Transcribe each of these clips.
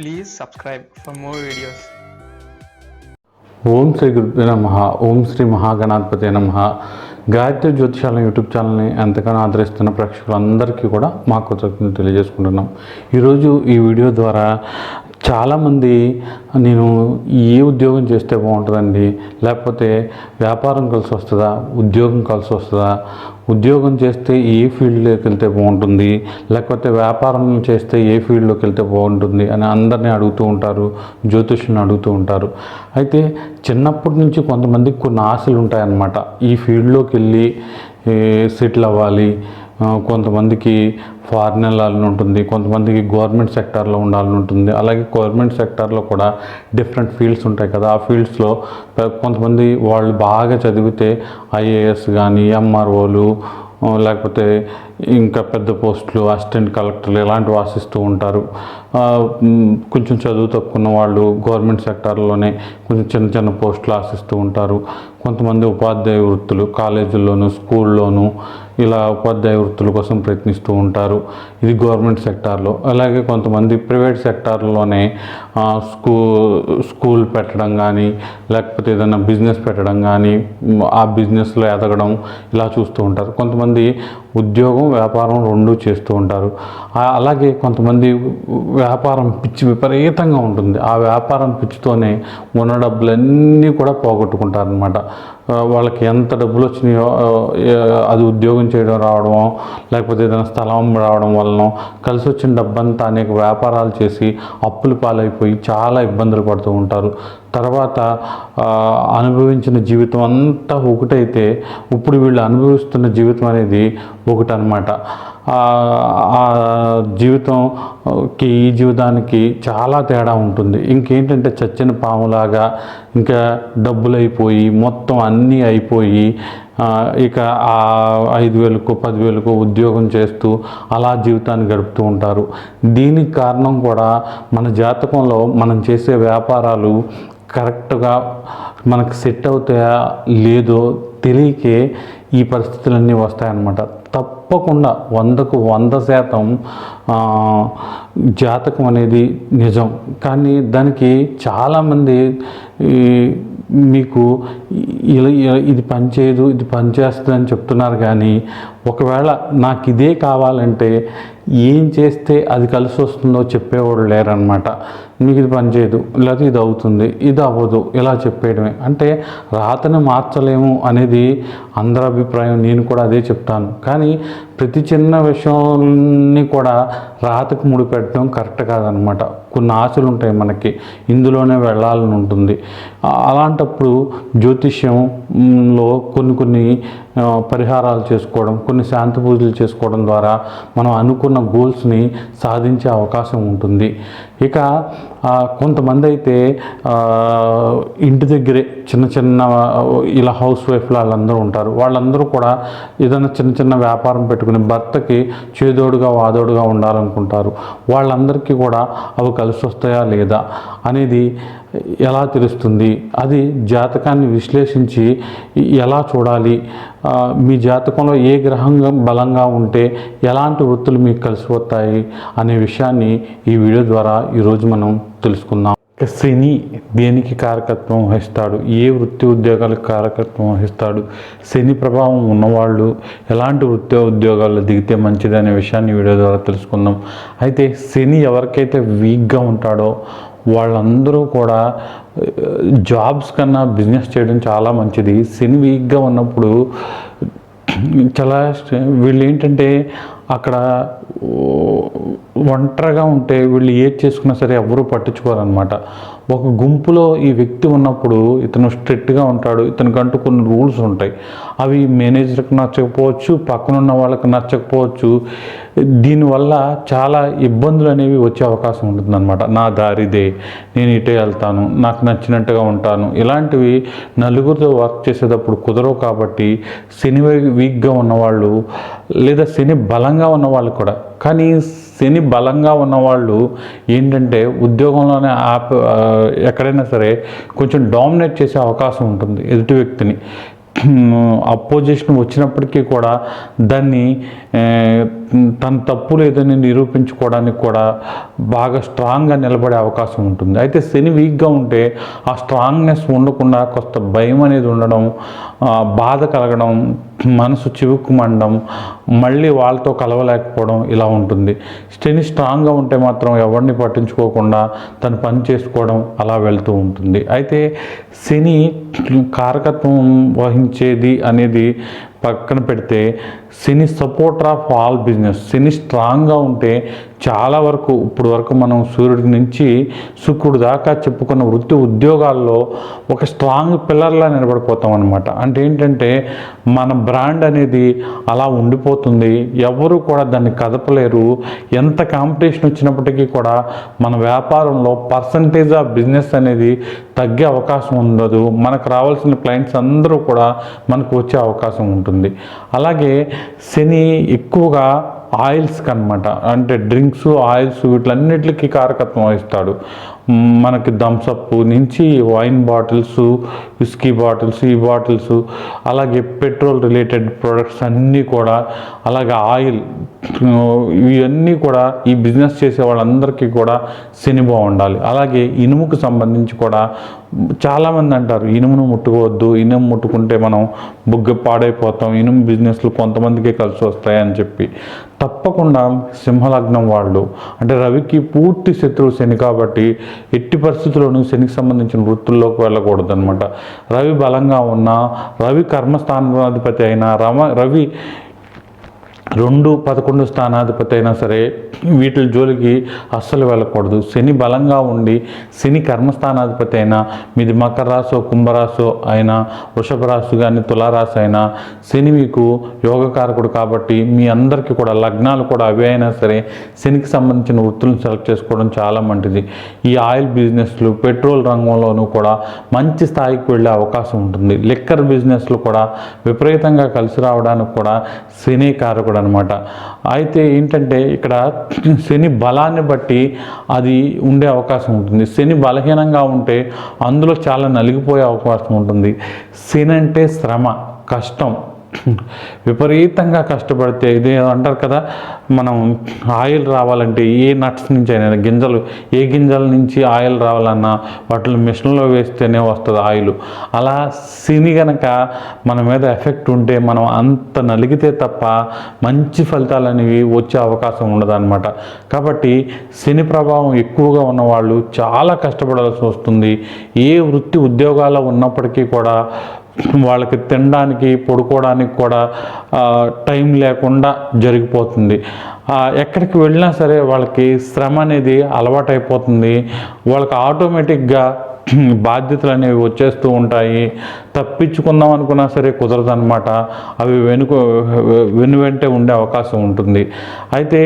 Please subscribe for more videos ఓం శ్రీ గురుదే నమ. ఓం శ్రీ మహాగణాధిపతి నమ. గాయత్రి జ్యోతిషాలయం యూట్యూబ్ ఛానల్ని ఎంతగానో ఆదరిస్తున్న ప్రేక్షకులందరికీ కూడా మా కృతజ్ఞతలు తెలియజేసుకుంటున్నాం. ఈరోజు ఈ వీడియో ద్వారా చాలామంది నేను ఏ ఉద్యోగం చేస్తే బాగుంటుందండి? లేకపోతే వ్యాపారం కలిసి వస్తుందా? ఉద్యోగం కలిసి వస్తుందా? ఉద్యోగం చేస్తే ఏ ఫీల్డ్లోకి వెళ్తే బాగుంటుంది? లేకపోతే వ్యాపారం చేస్తే ఏ ఫీల్డ్లోకి వెళ్తే బాగుంటుంది? అని అందరినీ అడుగుతూ ఉంటారు జ్యోతిష్యుని అడుగుతూ ఉంటారు. అయితే చిన్నప్పటి నుంచి కొంతమందికి కొన్ని ఆశలు ఉంటాయన్నమాట ఈ ఫీల్డ్లోకి వెళ్ళి సెటిల్ అవ్వాలి కొంతమందికి ఫారిన్ వెళ్ళాలని ఉంటుంది కొంతమందికి గవర్నమెంట్ సెక్టార్లో ఉండాలని ఉంటుంది. అలాగే గవర్నమెంట్ సెక్టార్లో కూడా డిఫరెంట్ ఫీల్డ్స్ ఉంటాయి కదా. ఆ ఫీల్డ్స్లో కొంతమంది వాళ్ళు బాగా చదివితే ఐఏఎస్ కానీ ఎంఆర్ఓలు లేకపోతే ఇంకా పెద్ద పోస్టులు అసిస్టెంట్ కలెక్టర్లు ఇలాంటివి ఆశిస్తూ ఉంటారు. కొంచెం చదువు తక్కువ వాళ్ళు గవర్నమెంట్ సెక్టార్లోనే కొంచెం చిన్న చిన్న పోస్టులు ఆశిస్తూ ఉంటారు. కొంతమంది ఉపాధ్యాయ వృత్తులు కాలేజీల్లోనూ స్కూల్లోనూ ఇలా ఉపాధ్యాయ వృత్తుల కోసం ప్రయత్నిస్తూ ఉంటారు. ఇది గవర్నమెంట్ సెక్టార్లో. అలాగే కొంతమంది ప్రైవేట్ సెక్టార్లోనే స్కూ స్కూల్ పెట్టడం కానీ లేకపోతే ఏదైనా బిజినెస్ పెట్టడం కానీ ఆ బిజినెస్లో ఎదగడం ఇలా చూస్తూ ఉంటారు. కొంతమంది ఉద్యోగం వ్యాపారం రెండూ చేస్తూ ఉంటారు. అలాగే కొంతమంది వ్యాపారం పిచ్చి విపరీతంగా ఉంటుంది. ఆ వ్యాపారం పిచ్చితోనే ఉన్న డబ్బులన్నీ కూడా పోగొట్టుకుంటారనమాట వాళ్ళకి ఎంత డబ్బులు వచ్చినాయో అది ఉద్యోగం చేయడం రావడమో లేకపోతే ఏదైనా స్థలం రావడం వలన కలిసి వచ్చిన డబ్బంతా అనేక వ్యాపారాలు చేసి అప్పులు పాలైపోయి చాలా ఇబ్బందులు పడుతూ ఉంటారు. తర్వాత అనుభవించిన జీవితం అంతా ఒకటైతే ఇప్పుడు వీళ్ళు అనుభవిస్తున్న జీవితం అనేది ఒకటనమాట ఆ జీవితంకి ఈ జీవితానికి చాలా తేడా ఉంటుంది. ఇంకేంటంటే చచ్చిన పాములాగా ఇంకా డబ్బులు అయిపోయి మొత్తం అన్నీ అయిపోయి ఇక ఆ ఐదు వేలకు పదివేలకు ఉద్యోగం చేస్తూ అలా జీవితాన్ని గడుపుతూ ఉంటారు. దీనికి కారణం కూడా మన జాతకంలో మనం చేసే వ్యాపారాలు కరెక్ట్గా మనకు సెట్ అవుతాయా లేదో తెలియకే ఈ పరిస్థితులన్నీ వస్తాయన్నమాట. తప్పకుండా వందకు వంద శాతం జాతకం అనేది నిజం. కానీ దానికి చాలామంది మీకు ఇది పనిచేయదు ఇది పనిచేస్తుంది అని చెప్తున్నారు కానీ ఒకవేళ నాకు ఇదే కావాలంటే ఏం చేస్తే అది కలిసి వస్తుందో చెప్పేవాడు లేరనమాట మీకు ఇది పనిచేయదు లేకపోతే ఇది అవుతుంది ఇది అవ్వదు ఇలా చెప్పేయడమే. అంటే రాతను మార్చలేము అనేది అందరి అభిప్రాయం నేను కూడా అదే చెప్తాను. కానీ ప్రతి చిన్న విషయాన్ని కూడా రాతకు ముడిపెట్టడం కరెక్ట్ కాదనమాట. కొన్ని ఆశలు ఉంటాయి మనకి ఇందులోనే వెళ్ళాలని ఉంటుంది. అలాంటప్పుడు జ్యోతిష్యంలో కొన్ని కొన్ని పరిహారాలు చేసుకోవడం కొన్ని శాంతి పూజలు చేసుకోవడం ద్వారా మనం అనుకున్న గోల్స్ని సాధించే అవకాశం ఉంటుంది. ఇక కొంతమంది అయితే ఇంటి దగ్గరే చిన్న చిన్న ఇలా హౌస్ వైఫ్లు వాళ్ళందరూ ఉంటారు. వాళ్ళందరూ కూడా ఏదైనా చిన్న చిన్న వ్యాపారం పెట్టుకుని భర్తకి చేదోడుగా వాదోడుగా ఉండాలనుకుంటారు. వాళ్ళందరికీ కూడా అవి కలిసి వస్తాయా లేదా అనేది ఎలా తెలుస్తుంది? అది జాతకాన్ని విశ్లేషించి ఎలా చూడాలి? మీ జాతకంలో ఏ గ్రహం బలంగా ఉంటే ఎలాంటి వృత్తులు మీకు కలిసి వస్తాయి అనే విషయాన్ని ఈ వీడియో ద్వారా ఈరోజు మనం తెలుసుకుందాం. శని దేనికి కారకత్వం వహిస్తాడు? ఏ వృత్తి ఉద్యోగాలకు కారకత్వం వహిస్తాడు? శని ప్రభావం ఉన్నవాళ్ళు ఎలాంటి వృత్తి ఉద్యోగాల్లో దిగితే మంచిది అనే విషయాన్ని వీడియో ద్వారా తెలుసుకుందాం. అయితే శని ఎవరికైతే వీక్గా ఉంటాడో వాళ్ళందరూ కూడా జాబ్స్ కన్నా బిజినెస్ చేయడం చాలా మంచిది. సిన్ వీక్గా ఉన్నప్పుడు చాలా వీళ్ళు ఏంటంటే అక్కడ ఒంటరిగా ఉంటే వీళ్ళు ఏది చేసుకున్నా సరే ఎవరూ పట్టించుకోరనమాట ఒక గుంపులో ఈ వ్యక్తి ఉన్నప్పుడు ఇతను స్ట్రిక్ట్గా ఉంటాడు ఇతనికంటూ కొన్ని రూల్స్ ఉంటాయి. అవి మేనేజర్కి నచ్చకపోవచ్చు పక్కనున్న వాళ్ళకి నచ్చకపోవచ్చు. దీనివల్ల చాలా ఇబ్బందులు అనేవి వచ్చే అవకాశం ఉంటుందన్నమాట. నా దారిదే నేను ఇటే వెళ్తాను నాకు నచ్చినట్టుగా ఉంటాను. ఇలాంటివి నలుగురితో వర్క్ చేసేటప్పుడు కుదరవు కాబట్టి శని వీక్గా ఉన్నవాళ్ళు లేదా శని బలంగా ఉన్నవాళ్ళు కూడా కానీ శని బలంగా ఉన్నవాళ్ళు ఏంటంటే ఉద్యోగంలోనే ఆప్ ఎక్కడైనా సరే కొంచెం డామినేట్ చేసే అవకాశం ఉంటుంది ఎదుటి వ్యక్తిని. అపోజిషన్ వచ్చినప్పటికీ కూడా దాన్ని తన తప్పు లేదని నిరూపించుకోవడానికి కూడా బాగా స్ట్రాంగ్గా నిలబడే అవకాశం ఉంటుంది. అయితే శని వీక్గా ఉంటే ఆ స్ట్రాంగ్నెస్ ఉండకుండా కొత్త భయం అనేది ఉండడం బాధ కలగడం మనసు చివుక్కుమండడం మళ్ళీ వాళ్ళతో కలవలేకపోవడం ఇలా ఉంటుంది. శని స్ట్రాంగ్గా ఉంటే మాత్రం ఎవరిని పట్టించుకోకుండా తను పని చేసుకోవడం అలా వెళ్తూ ఉంటుంది. అయితే శని కారకత్వం వహించేది అనేది పక్కన పెడితే Shani supporter of all business. Shani స్ట్రాంగ్గా ఉంటే చాలా వరకు ఇప్పుడు వరకు మనం సూర్యుడి నుంచి శుక్రుడు దాకా చెప్పుకున్న వృత్తి ఉద్యోగాల్లో ఒక స్ట్రాంగ్ పిల్లర్లా నిలబడిపోతాం అనమాట అంటే ఏంటంటే మన బ్రాండ్ అనేది అలా ఉండిపోతుంది. ఎవరు కూడా దాన్ని కదపలేరు. ఎంత కాంపిటీషన్ వచ్చినప్పటికీ కూడా మన వ్యాపారంలో పర్సంటేజ్ ఆఫ్ బిజినెస్ అనేది తగ్గే అవకాశం ఉండదు. మనకు రావాల్సిన క్లయింట్స్ అందరూ కూడా మనకు వచ్చే అవకాశం ఉంటుంది. అలాగే శని ఎక్కువగా ఆయిల్స్కి అనమాట అంటే డ్రింక్స్ ఆయిల్స్ వీటిలన్నిటికీ కారకత్వం వహిస్తాడు. మనకి థమ్స్అప్ నుంచి వైన్ బాటిల్స్ విస్కీ బాటిల్స్ ఈ బాటిల్స్ అలాగే పెట్రోల్ రిలేటెడ్ ప్రొడక్ట్స్ అన్నీ కూడా అలాగే ఆయిల్ ఇవన్నీ కూడా ఈ బిజినెస్ చేసే వాళ్ళందరికీ కూడా శని బాగుండాలి అలాగే ఇనుముకు సంబంధించి కూడా చాలామంది అంటారు ఇనుమును ముట్టుకోవద్దు ఇనుము ముట్టుకుంటే మనం బుగ్గ పాడైపోతాం ఇనుము బిజినెస్లు కొంతమందికే కలిసి వస్తాయని చెప్పి. తప్పకుండా సింహలగ్నం వాళ్ళు. అంటే రవికి పూర్తి శత్రువు శని కాబట్టి ఎట్టి పరిస్థితుల్లోనూ శనికి సంబంధించిన వృత్తుల్లోకి వెళ్ళకూడదు అనమాట రవి బలంగా ఉన్నా రవి కర్మస్థానాధిపతి అయినా రమ రవి రెండు పదకొండు స్థానాధిపతి అయినా సరే వీటి జోలికి అస్సలు వెళ్ళకూడదు. శని బలంగా ఉండి శని కర్మస్థానాధిపతి అయినా మీది మకర రాశో కుంభరాశో అయినా వృషభ రాశి కానీ తులారాశి అయినా శని మీకు యోగకారకుడు కాబట్టి మీ అందరికీ కూడా లగ్నాలు కూడా అవే అయినా సరే శనికి సంబంధించిన వృత్తులను సెలెక్ట్ చేసుకోవడం చాలా మంచిది. ఈ ఆయిల్ బిజినెస్లు పెట్రోల్ రంగంలోనూ కూడా మంచి స్థాయికి వెళ్ళే అవకాశం ఉంటుంది. లిక్కర్ బిజినెస్లు కూడా విపరీతంగా కలిసి రావడానికి కూడా శని కారకుడు అనమాట అయితే ఏంటంటే ఇక్కడ శని బలాన్ని బట్టి అది ఉండే అవకాశం ఉంటుంది. శని బలహీనంగా ఉంటే అందులో చాలా నలిగిపోయే అవకాశం ఉంటుంది. శని అంటే శ్రమ కష్టం. విపరీతంగా కష్టపడితే ఇది అంటారు కదా మనం ఆయిల్ రావాలంటే ఏ నట్స్ నుంచి అయినా గింజలు ఏ గింజల నుంచి ఆయిల్ రావాలన్నా వాటిని మిషన్లో వేస్తేనే వస్తుంది ఆయిల్. అలా సిని గనక మన మీద ఎఫెక్ట్ ఉంటే మనం అంత నలిగితే తప్ప మంచి ఫలితాలు అనేవి వచ్చే అవకాశం ఉండదన్నమాట. కాబట్టి శని ప్రభావం ఎక్కువగా ఉన్నవాళ్ళు చాలా కష్టపడాల్సి వస్తుంది. ఏ వృత్తి ఉద్యోగాల్లో ఉన్నప్పటికీ కూడా వాళ్ళకి తినడానికి పడుకోవడానికి కూడా టైం లేకుండా జరిగిపోతుంది. ఎక్కడికి వెళ్ళినా సరే వాళ్ళకి శ్రమ అనేది అలవాటైపోతుంది. వాళ్ళకి ఆటోమేటిక్గా బాధ్యతలు అనేవి వచ్చేస్తూ ఉంటాయి. తప్పించుకుందాం అనుకున్నా సరే కుదరదనమాట అవి వెనుక వెను వెంటే ఉండే అవకాశం ఉంటుంది. అయితే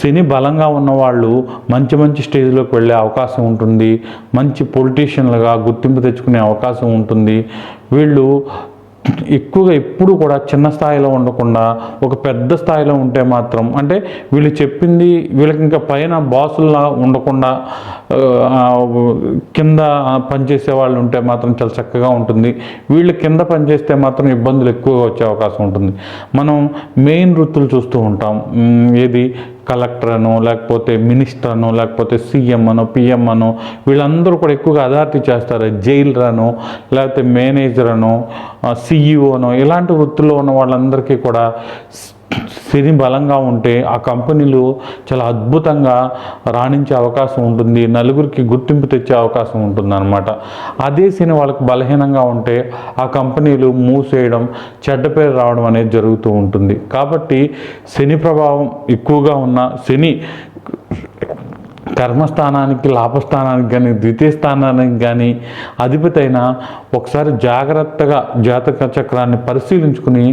శని బలంగా ఉన్నవాళ్ళు మంచి మంచి స్టేజ్లోకి వెళ్ళే అవకాశం ఉంటుంది. మంచి పొలిటీషియన్లుగా గుర్తింపు తెచ్చుకునే అవకాశం ఉంటుంది. వీళ్ళు ఎక్కువగా ఎప్పుడు కూడా చిన్న స్థాయిలో ఉండకుండా ఒక పెద్ద స్థాయిలో ఉంటే మాత్రం అంటే వీళ్ళు చెప్పింది వీళ్ళకి ఇంకా పైన బాసుల్లా ఉండకుండా కింద పనిచేసే వాళ్ళు ఉంటే మాత్రం చాలా చక్కగా ఉంటుంది. వీళ్ళు కింద పనిచేస్తే మాత్రం ఇబ్బందులు ఎక్కువగా వచ్చే అవకాశం ఉంటుంది. మనం మెయిన్ వృత్తులు చూస్తూ ఉంటాం. ఏది? కలెక్టర్ అనో లేకపోతే మినిస్టర్ అనో లేకపోతే సీఎం అనో పిఎం అనో వీళ్ళందరూ కూడా ఎక్కువగా అథారిటీ చేస్తారు? జైలర్ అనో లేకపోతే మేనేజర్ అనో సిఇఓ అనో ఇలాంటి వృత్తిలో ఉన్న వాళ్ళందరికీ కూడా శని బలంగా ఉంటే ఆ కంపెనీలు చాలా అద్భుతంగా రాణించే అవకాశం ఉంటుంది నలుగురికి గుర్తింపు తెచ్చే అవకాశం ఉంటుంది అనమాట అదే శని వాళ్ళకి బలహీనంగా ఉంటే ఆ కంపెనీలు మూసేయడం చెడ్డ పేరు రావడం అనేది జరుగుతూ ఉంటుంది. కాబట్టి శని ప్రభావం ఎక్కువగా ఉన్న శని కర్మస్థానానికి లాభస్థానానికి కానీ ద్వితీయ స్థానానికి కానీ అధిపతి అయినా ఒకసారి జాగ్రత్తగా జాతక చక్రాన్ని పరిశీలించుకుని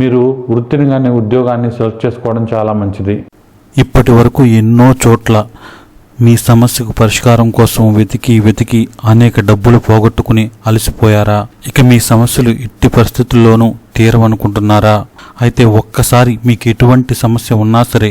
మీరు వృత్తిని కానీ ఉద్యోగాన్ని సెలెక్ట్ చేసుకోవడం చాలా మంచిది. ఇప్పటి వరకు ఎన్నో చోట్ల మీ సమస్యకు పరిష్కారం కోసం వెతికి వెతికి అనేక డబ్బులు పోగొట్టుకుని అలసిపోయారా? ఇక మీ సమస్యలు ఎట్టి పరిస్థితుల్లోనూ తీరవనుకుంటున్నారా? అయితే ఒక్కసారి మీకు ఎటువంటి సమస్య ఉన్నా సరే